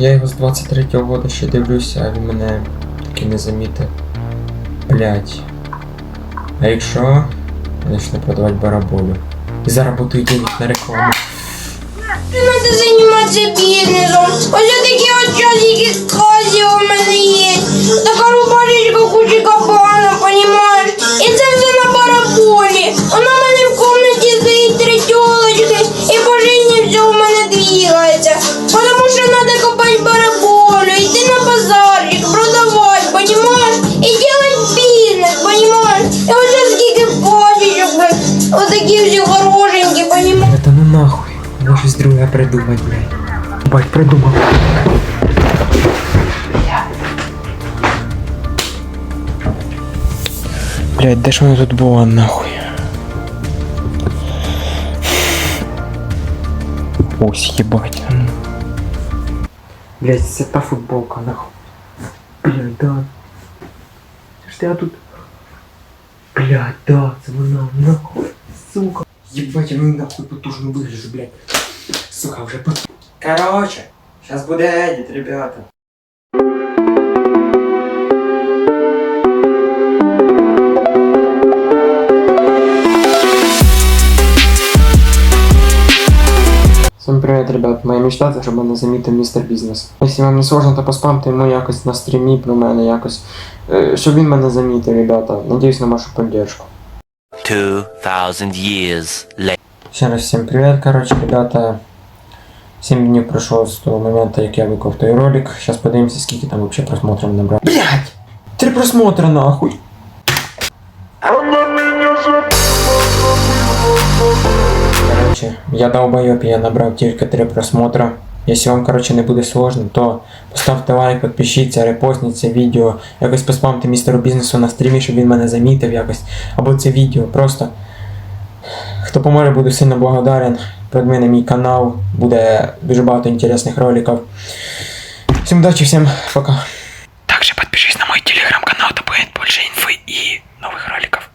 Я його з 23-го года ще дивлюся, а він мене таки не замітив. Блять. А якщо почне продавати бараболю? І заработаю денег на рекламу. Надо займатися бізнесом. Ось такі блядь. Отакі всі хорошенькі, понімаєш? Та ну нахуй. Треба щось друге придумати, блядь. Бать, придумав. Блядь, де ж воно тут було нахуй? Ось ебать. Блядь, це та футболка нахуй. Блядь, да. Це ж я тут. Блядь, да, це вона нахуй. Сука. Ебать, я ну нахуй потужно выгляжу, блядь. Сука, вже по... Короче, сейчас буде едет, ребята. Всем привет, ребят. Моя мечта це, щоб мене замітив містер бізнес. Якщо вам не сложно, то поспамте йому якось на стрімі про мене якось. е, Щоб він мене замітив, ребята. Надіюсь на вашу поддержку. 2,000 years later. Ще раз всім привіт, коротше, ребята. 7 днів пройшло з того моменту, як я виклав той ролик. Зараз подивимося, скільки там вообще просмотрів набрав. Блять! Три просмотри нахуй! Короче, я долбоёб, я набрав тільки три просмотра. Если вам, короче, не буде сложно, то поставте лайк, підпишіться, репостніть це відео, якось поспамте містеру бізнесу на стрімі, щоб він мене замітив якось. Або це відео. Просто хто поможе, буду сильно благодарен. Продміни мій канал, буде дуже багато інтересних роликів. Всім удачі, всім пока. Также подпишись на мой телеграм-канал, там буде більше инфы і нових роликів.